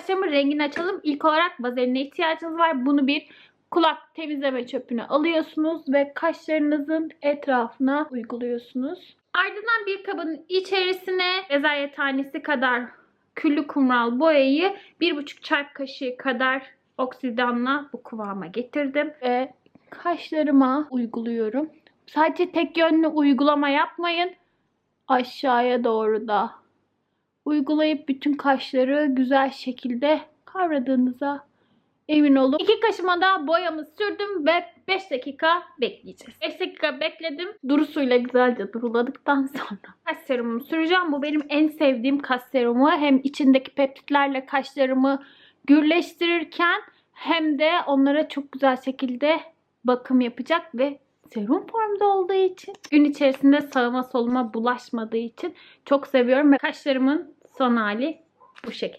kaşlarımın rengini açalım. İlk olarak vazeline ihtiyacınız var. Bunu bir kulak temizleme çöpüne alıyorsunuz ve kaşlarınızın etrafına uyguluyorsunuz. Ardından bir kabın içerisine bezelye tanesi kadar küllü kumral boyayı 1,5 çay kaşığı kadar oksidanla bu kıvama getirdim ve kaşlarıma uyguluyorum. Sadece tek yönlü uygulama yapmayın. Aşağıya doğru da uygulayıp bütün kaşları güzel şekilde kavradığınıza emin olun. İki kaşıma da boyamı sürdüm ve 5 dakika bekleyeceğiz. 5 dakika bekledim. Duru suyla güzelce duruladıktan sonra kaş serumumu süreceğim. Bu benim en sevdiğim kaş serumu. Hem içindeki peptitlerle kaşlarımı gürleştirirken hem de onlara çok güzel şekilde bakım yapacak ve serum formda olduğu için gün içerisinde sağıma soluma bulaşmadığı için çok seviyorum ve kaşlarımın son hali bu şekilde.